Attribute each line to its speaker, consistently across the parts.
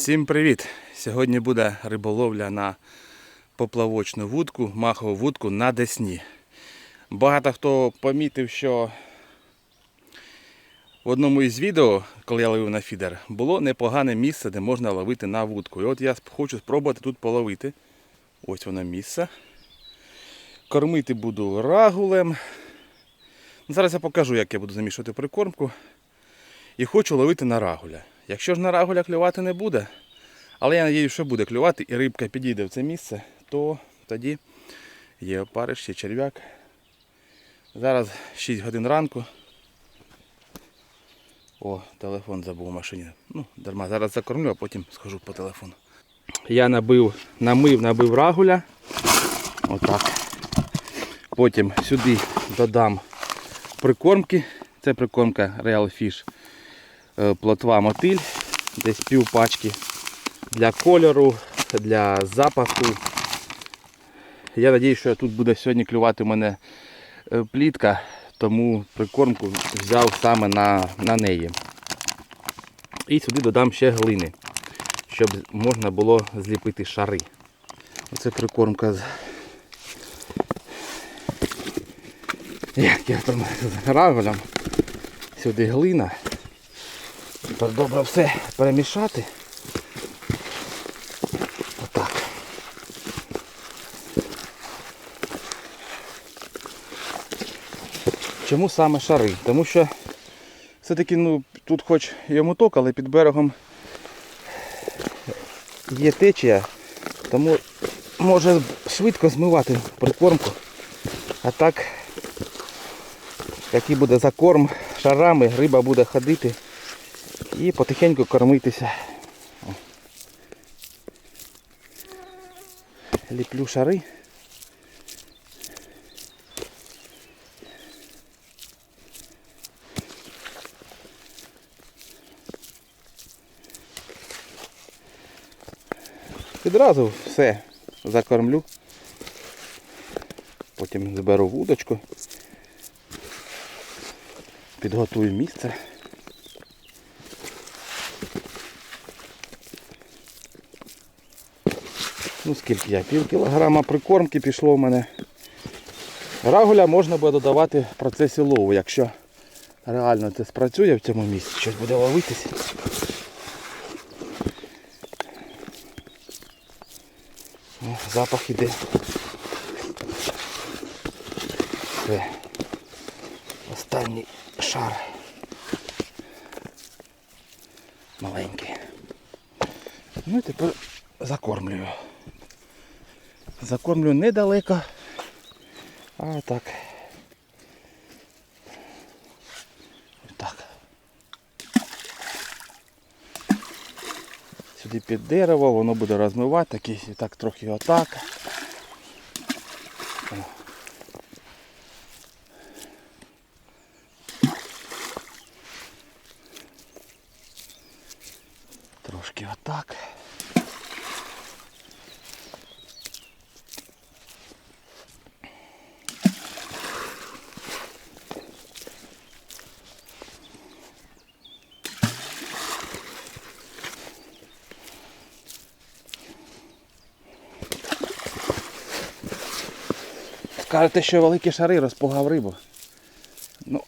Speaker 1: Всім привіт! Сьогодні буде риболовля на поплавочну вудку, махову вудку на Десні. Багато хто помітив, що в одному із відео, коли я ловив на фідер, було непогане місце, де можна ловити на вудку. І от я хочу спробувати тут половити. Ось воно місце. Кормити буду рагулем. Ну, Зараз я покажу, як я буду замішувати прикормку. І хочу ловити на рагуля. Якщо ж на рагуля клювати не буде, але я сподіваюся, що буде клювати і рибка підійде в це місце, то тоді є опариш, є черв'як. Зараз 6 годин ранку. О, телефон забув у машині. Ну, дарма, зараз закормлю, а потім схожу по телефону. Я набив, намив, набив рагуля. Отак. Потім сюди додам прикормки. Це прикормка Real Fish плотва мотиль, десь пів пачки для кольору, для запаху. Я сподіваюся, що тут буде сьогодні клювати у мене е, плітка, тому прикормку взяв саме на, на неї. І сюди додам ще глини, щоб можна було зліпити шари. Оце прикормка. Як я там з граголем. Сюди глина. Тепер добре все перемішати. Отак. Чому саме шари? Тому що все-таки ну, тут хоч і моток, але під берегом є течія, тому може швидко змивати прикормку. А так, який буде закорм шарами, риба буде ходити і потихеньку кормитися. О. Ліплю шари. Відразу все закормлю. Потім зберу вудочку. Підготую місце. Ну скільки я? Пів кілограма прикормки пішло в мене. Рагуля можна буде додавати в процесі лову, якщо реально це спрацює в цьому місці, щось буде ловитися. О, запах іде. Все. Останній шар. Маленький. Ну і тепер закормлюю. Закормлю недалеко. А так. Так. Сюди під дерево, воно буде розмивати, так, так трохи отак. О. Трошки отак. Скажете, що великі шари розпугав рибу. Ну,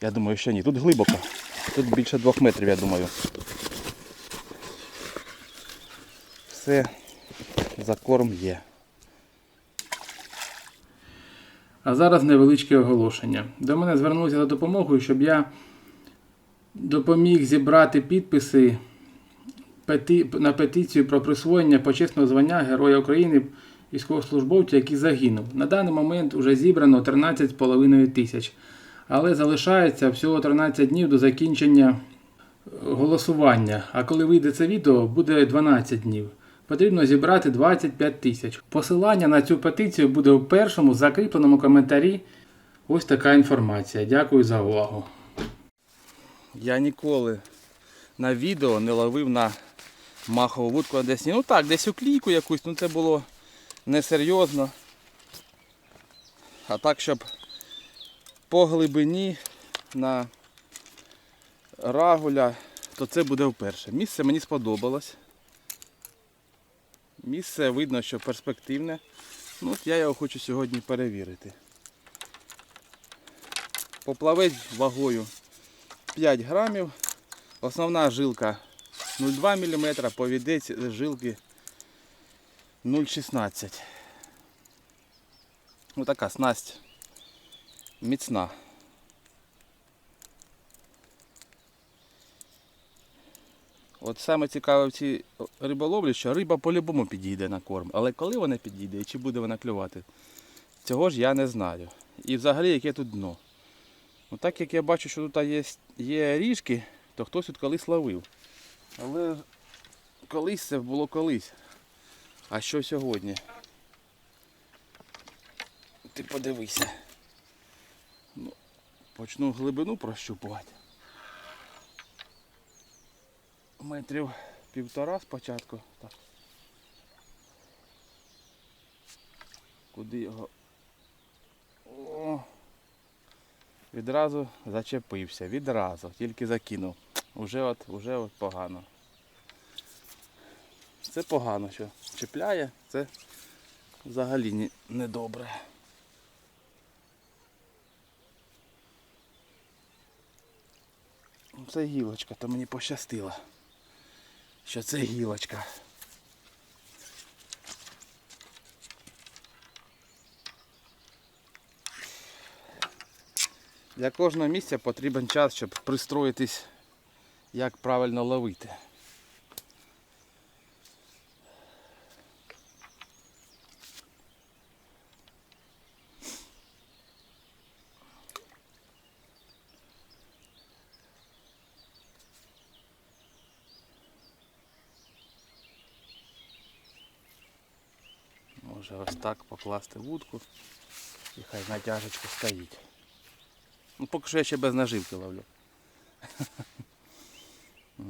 Speaker 1: я думаю, що ні. Тут глибоко. Тут більше двох метрів, я думаю. Все, закорм є.
Speaker 2: А зараз невеличке оголошення. До мене звернулися за допомогою, щоб я допоміг зібрати підписи на петицію про присвоєння почесного звання Героя України військовослужбовця, який загинув. На даний момент вже зібрано 13,5 тисяч, але залишається всього 13 днів до закінчення е, голосування. А коли вийде це відео, буде 12 днів. Потрібно зібрати 25 тисяч. Посилання на цю петицію буде у першому закріпленому коментарі. Ось така інформація. Дякую за увагу.
Speaker 1: Я ніколи на відео не ловив на махову вудку Десні. Ну так, десь у клійку якусь, ну це було несерйозно. А так, щоб по глибині на рагуля то це буде вперше. Місце мені сподобалось. Місце видно, що перспективне. Ну, от я його хочу сьогодні перевірити. Поплавець вагою 5 грамів. Основна жилка 0,2 мм, повідець з жилки 0,16. Ось така снасть міцна. От саме цікаве в цій риболовлі, що риба по-любому підійде на корм. Але коли вона підійде і чи буде вона клювати, цього ж я не знаю. І взагалі яке тут дно. Ну, так як я бачу, що тут є, є ріжки, то хтось тут колись ловив. Але колись це було колись. А що сьогодні? Ти подивися. Ну, почну глибину прощупувати. Метрів півтора спочатку. Так. Куди його? О! Відразу зачепився, відразу, тільки закинув. Уже от, уже от погано. Це погано, що чіпляє, це взагалі не, не добре. Це гілочка, то мені пощастило, що це гілочка. Для кожного місця потрібен час, щоб пристроїтись, як правильно ловити. Може ось так покласти вудку і хай натяжечку стоїть. Ну, поки що я ще без наживки ловлю.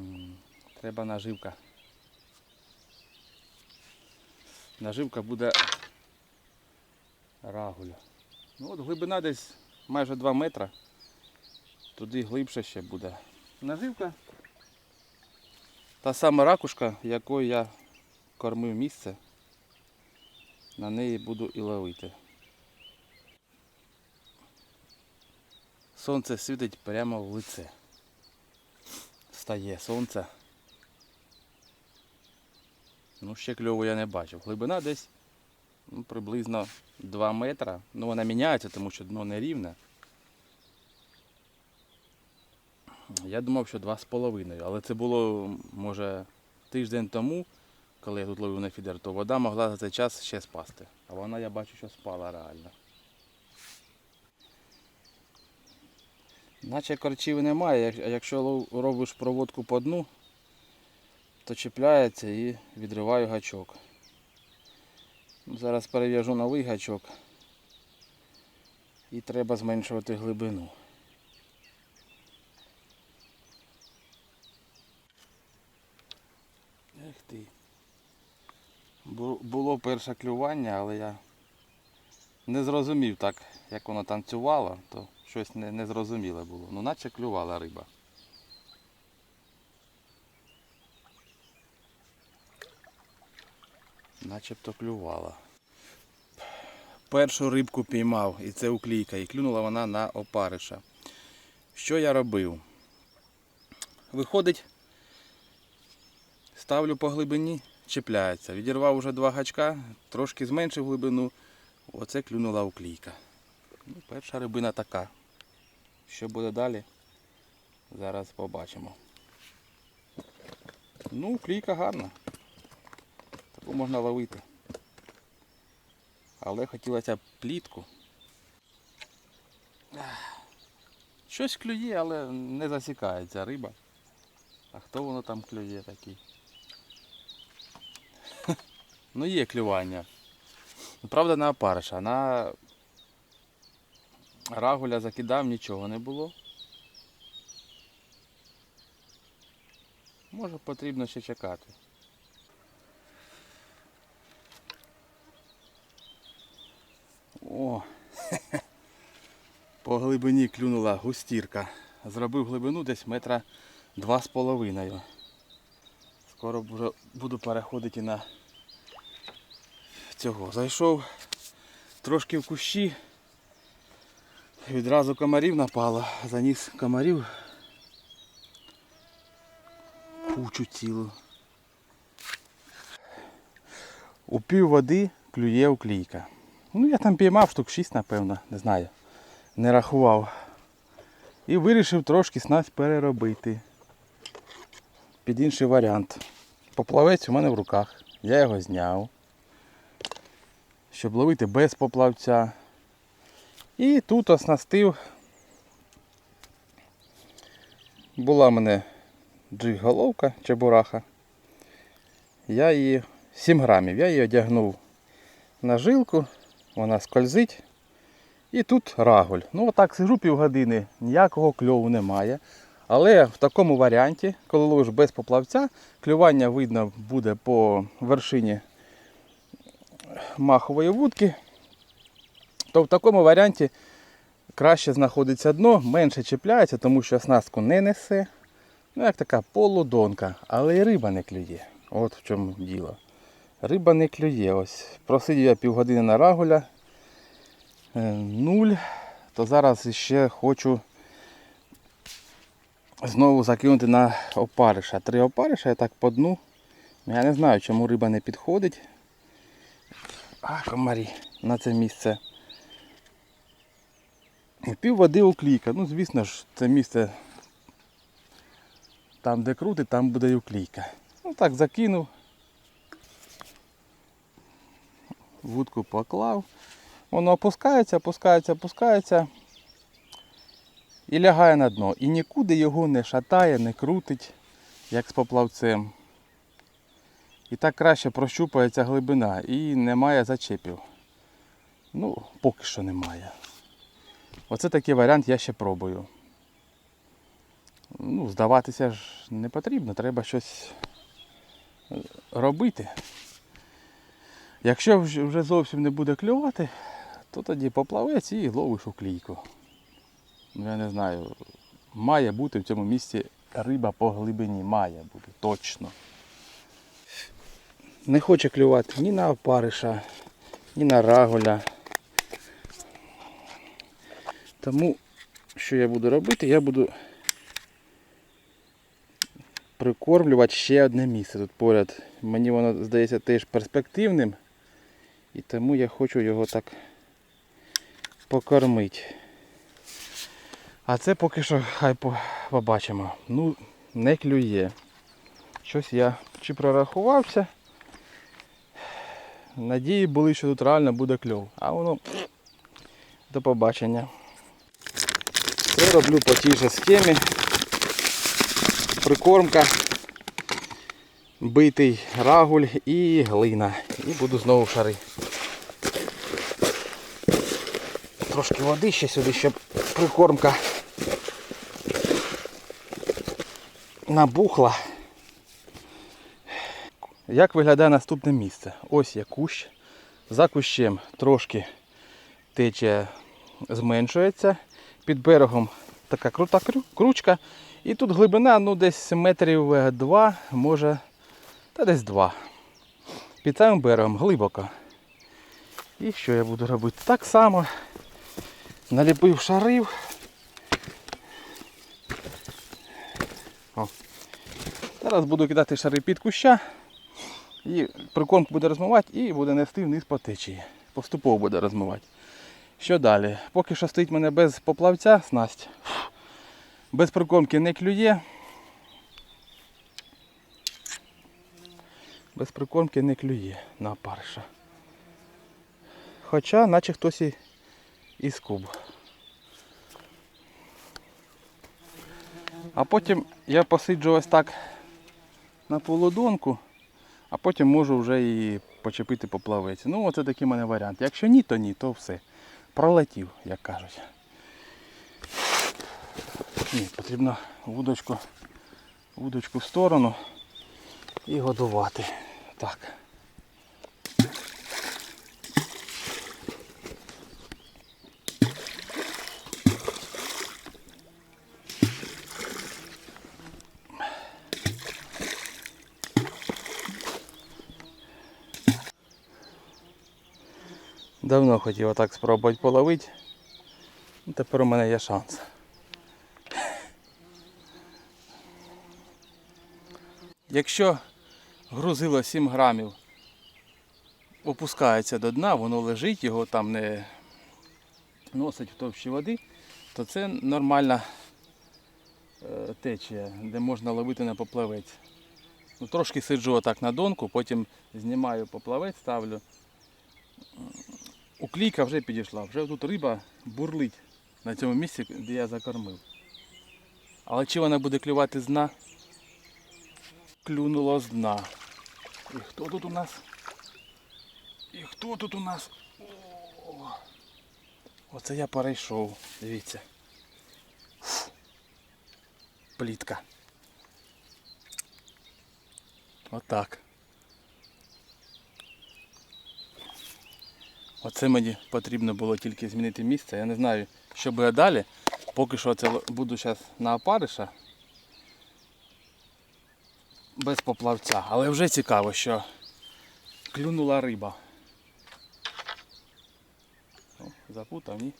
Speaker 1: Треба наживка. Наживка буде рагуль. Ну от глибина десь майже 2 метра. Туди глибше ще буде. Наживка. Та сама ракушка, якою я кормив місце. На неї буду і ловити. Сонце світить прямо в лице. Стає сонце. Ну, ще кльову я не бачив. Глибина десь ну, приблизно 2 метра. Ну вона міняється, тому що дно не рівне. Я думав, що 2,5, але це було, може, тиждень тому, коли я тут ловив на фідер, то вода могла за цей час ще спасти. А вона, я бачу, що спала реально. Наче корчів немає, а якщо робиш проводку по дну, то чіпляється і відриваю гачок. Зараз перев'яжу новий гачок і треба зменшувати глибину. Було перше клювання, але я не зрозумів так, як воно танцювало, то щось не, незрозуміле було. Ну наче клювала риба. Начебто клювала. Першу рибку піймав, і це уклійка, і клюнула вона на опариша. Що я робив? Виходить, ставлю по глибині, чіпляється. Відірвав уже два гачка, трошки зменшив глибину, оце клюнула уклійка. Ну, перша рибина така. Що буде далі? Зараз побачимо. Ну, клійка гарна. Таку можна ловити. Але хотілося б плітку. Щось клює, але не засікається риба. А хто воно там клює такий? Ну є клювання. Правда, на опариша. На рагуля закидав, нічого не було. Може потрібно ще чекати. О, по глибині клюнула густірка. Зробив глибину десь метра Два з половиною. Скоро буду переходити на цього. Зайшов трошки в кущі. Відразу комарів напало. Заніс комарів. Кучу цілу. У пів води клює уклійка. Ну я там піймав штук 6, напевно, не знаю. Не рахував. І вирішив трошки снасть переробити. Під інший варіант. Поплавець у мене в руках. Я його зняв. Щоб ловити без поплавця. І тут оснастив. Була в мене джиг-головка чебураха. Я її 7 грамів. Я її одягнув на жилку, вона скользить. І тут рагуль. Ну отак сижу півгодини, ніякого кльову немає. Але в такому варіанті, коли ловиш без поплавця, клювання видно буде по вершині махової вудки, то в такому варіанті краще знаходиться дно, менше чіпляється, тому що оснастку не несе. Ну, як така полудонка, але і риба не клює. От в чому діло. Риба не клює. Ось. Просидів я півгодини на рагуля. е, Нуль. То зараз ще хочу знову закинути на опариша. Три опариша я так по дну. Я не знаю, чому риба не підходить. А, комарі на це місце. Пів води уклійка. Ну, звісно ж, це місце там, де крутить, там буде і уклійка. Ну так, закинув. Вудку поклав. Воно опускається, опускається, опускається і лягає на дно. І нікуди його не шатає, не крутить, як з поплавцем. І так краще прощупується глибина і немає зачепів. Ну, поки що немає. Оце такий варіант я ще пробую. Ну, здаватися ж не потрібно, треба щось е, робити. Якщо вже зовсім не буде клювати, то тоді поплавець і ловиш у клійку. Ну, я не знаю, має бути в цьому місці риба по глибині, має бути, точно. Не хоче клювати ні на опариша, ні на раголя. Тому що я буду робити, я буду прикормлювати ще одне місце тут поряд. Мені воно здається теж перспективним. І тому я хочу його так покормити. А це поки що хай побачимо. Ну, не клює. Щось я чи прорахувався. Надії були, що тут реально буде кльов. А воно до побачення. Це роблю по тій же схемі. Прикормка, битий рагуль і глина. І буду знову шари. Трошки води ще сюди, щоб прикормка набухла. Як виглядає наступне місце? Ось є кущ. За кущем трошки течія зменшується. Під берегом така крута кручка. І тут глибина ну, десь метрів е, два, може, та десь два. Під самим берегом глибоко. І що я буду робити? Так само наліпив шарив. О. Зараз буду кидати шари під куща. І прикормку буде розмивати і буде нести вниз по течії. Поступово буде розмивати. Що далі? Поки що стоїть мене без поплавця снасть. Без прикормки не клює. Без прикормки не клює на опариша. Хоча наче хтось і, і скуб. А потім я посиджу ось так на полудонку, а потім можу вже і почепити поплавець. Ну, оце такий в мене варіант. Якщо ні, то ні, то все. Пролетів, як кажуть. Ні, потрібно вудочку, вудочку в сторону і годувати. Так. Давно хотів отак спробувати половити. Ну, Тепер у мене є шанс. Якщо грузило 7 грамів опускається до дна, воно лежить, його там не носить в товщі води, то це нормальна е, течія, де можна ловити на поплавець. Ну, трошки сиджу отак на донку, потім знімаю поплавець, ставлю. Уклійка вже підійшла, вже тут риба бурлить на цьому місці, де я закормив. Але чи вона буде клювати з дна? Клюнуло з дна. І хто тут у нас? І хто тут у нас? О, оце я перейшов. Дивіться. Фу. Плітка. Отак. Оце мені потрібно було тільки змінити місце. Я не знаю, що буде далі. Поки що це буду зараз на опариша. Без поплавця. Але вже цікаво, що клюнула риба. О, запутав, ні?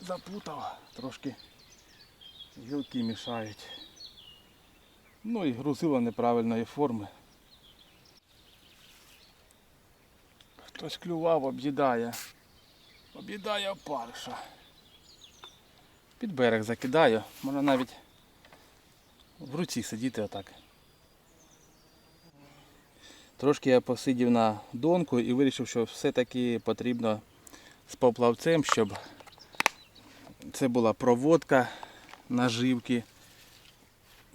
Speaker 1: Запутав. Трошки гілки мішають. Ну і грузило неправильної форми. Хтось клював, об'їдає. Об'їдає опариша. Під берег закидаю. Можна навіть в руці сидіти отак. Трошки я посидів на донку і вирішив, що все-таки потрібно з поплавцем, щоб це була проводка наживки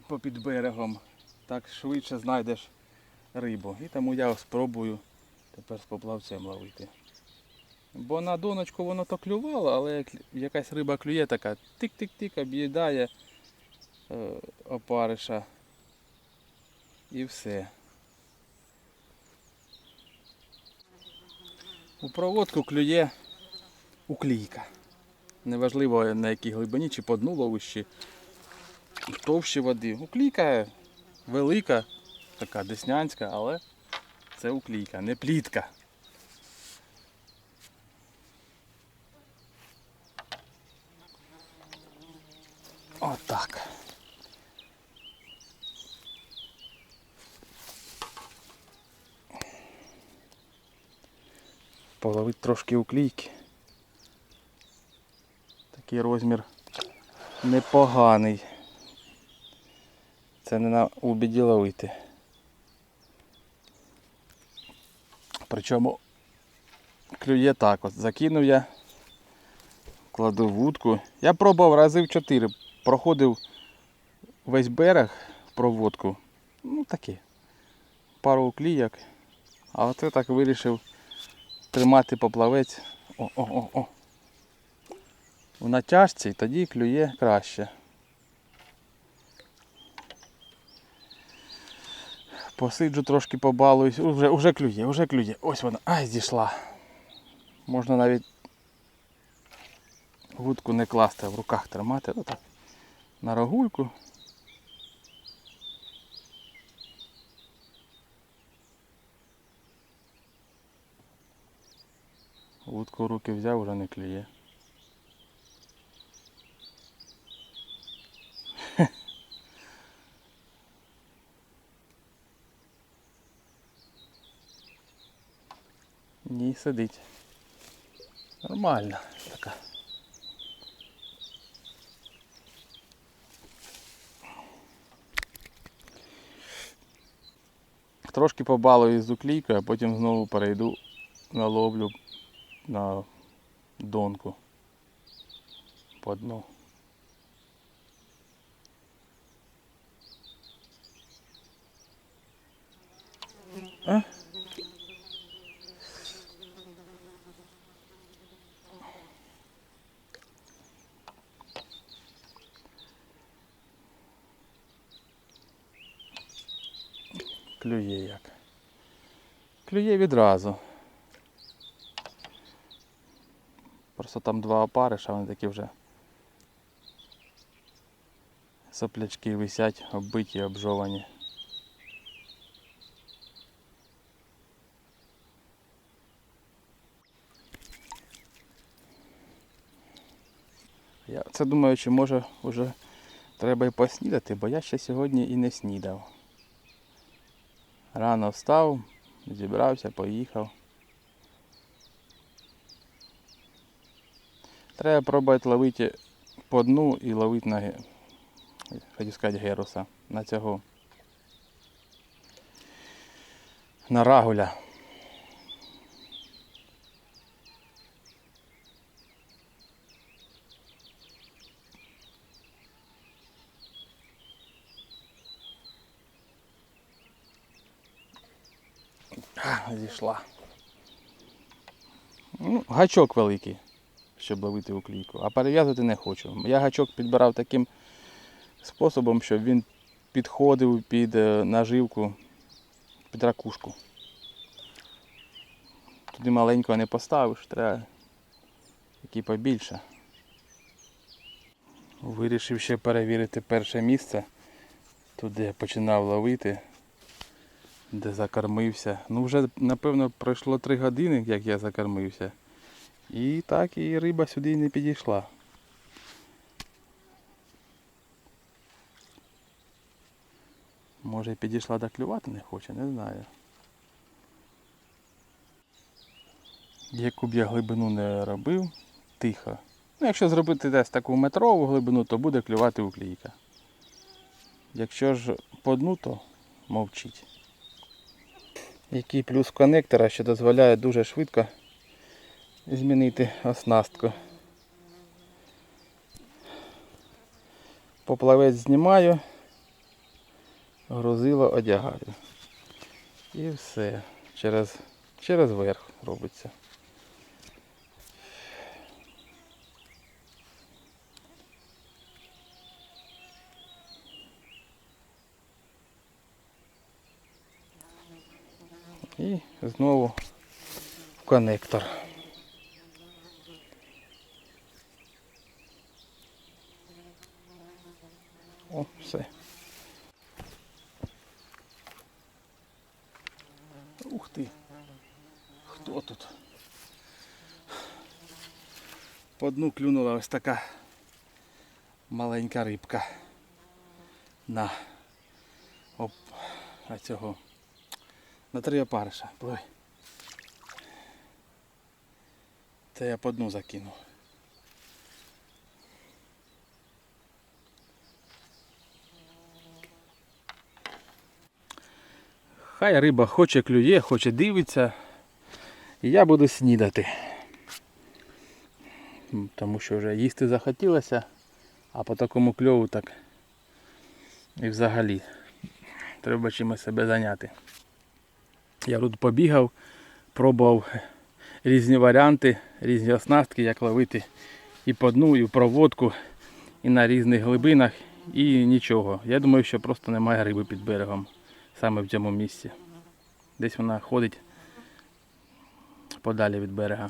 Speaker 1: попід берегом. Так швидше знайдеш рибу. І тому я спробую тепер з поплавцем ловити. Бо на доночку воно то клювало, але як якась риба клює така тик-тик-тик, об'їдає е, опариша. І все. У проводку клює уклійка. Неважливо на якій глибині, чи по дну ловищі, в товщі води. Уклійка велика, така деснянська, але це уклійка, не плітка. Отак. Половить трошки уклійки. Такий розмір непоганий. Це не на убіді ловити. Причому клює так от. Закинув я, кладу вудку. Я пробував рази в 4. Проходив весь берег проводку. Ну таке. Пару уклійок. А оце так вирішив тримати поплавець. О-о-о-о. В натяжці тоді клює краще. Посиджу трошки побалуюсь. Уже, уже клює, уже клює. Ось вона. Ай, зійшла. Можна навіть вудку не класти, а в руках тримати. Отак. На рогульку. Вудку в руки взяв, вже не клює. Ні, сидить. Нормально така. Трошки побалую з уклійкою, а потім знову перейду на ловлю на донку по дну. А? клює як. Клює відразу. Просто там два опариша, вони такі вже соплячки висять, оббиті, обжовані. Я це думаю, чи може вже треба і поснідати, бо я ще сьогодні і не снідав. Рано встав, зібрався, поїхав. Треба пробувати ловити по дну і ловити на, хотів сказати, геруса, на цього. На рагуля. А, Ну, гачок великий, щоб ловити уклійку, а перев'язувати не хочу. Я гачок підбирав таким способом, щоб він підходив під е, наживку, під ракушку. Туди маленького не поставиш, треба який побільше. Вирішив ще перевірити перше місце, туди я починав ловити де закормився. Ну вже напевно пройшло три години, як я закормився. І так і риба сюди не підійшла. Може підійшла да клювати не хоче, не знаю. Яку б я глибину не робив, тихо. Ну, якщо зробити десь таку метрову глибину, то буде клювати уклійка. Якщо ж по дну, то мовчить який плюс коннектора, що дозволяє дуже швидко змінити оснастку. Поплавець знімаю, грузило одягаю. І все. Через, через верх робиться. І знову в коннектор. О, все. Ух ти. Хто тут? По дну клюнула ось така маленька рибка. На оп, а цього на три опариша. Пливи. Це я по дну закинув. Хай риба хоче клює, хоче дивиться. І я буду снідати. Тому що вже їсти захотілося, а по такому кльову так і взагалі треба чимось себе зайняти. Я тут побігав, пробував різні варіанти, різні оснастки, як ловити і по дну, і в проводку, і на різних глибинах, і нічого. Я думаю, що просто немає риби під берегом, саме в цьому місці. Десь вона ходить подалі від берега.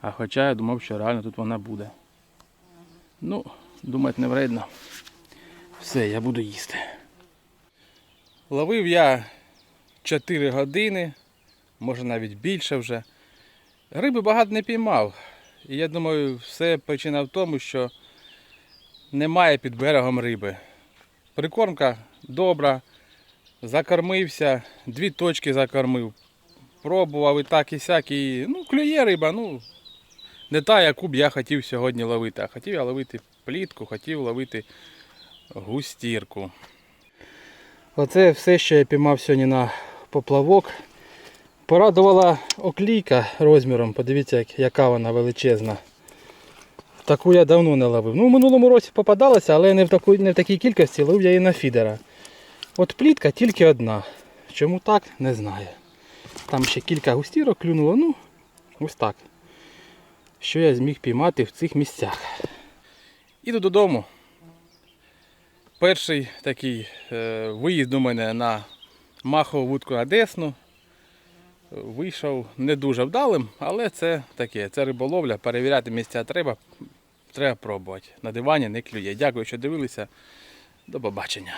Speaker 1: А хоча я думав, що реально тут вона буде. Ну, думати не вредно. Все, я буду їсти. Ловив я 4 години, може навіть більше вже. Риби багато не піймав. І я думаю, все причина в тому, що немає під берегом риби. Прикормка добра, закормився, дві точки закормив. Пробував і так, і сяк, і ну, клює риба, ну не та, яку б я хотів сьогодні ловити. А хотів я ловити плітку, хотів ловити густірку. Оце все, що я піймав сьогодні на поплавок. Порадувала оклійка розміром, подивіться, яка вона величезна. Таку я давно не ловив. Ну, в минулому році попадалася, але не в, таку, не в такій кількості ловив я її на фідера. От плітка тільки одна. Чому так, не знаю. Там ще кілька густірок клюнуло, ну, ось так. Що я зміг піймати в цих місцях. Іду додому. Перший такий е, виїзд у мене на махову вудку на Десну. Вийшов не дуже вдалим, але це таке, це риболовля, перевіряти місця треба, треба пробувати. На дивані не клює. Дякую, що дивилися. До побачення.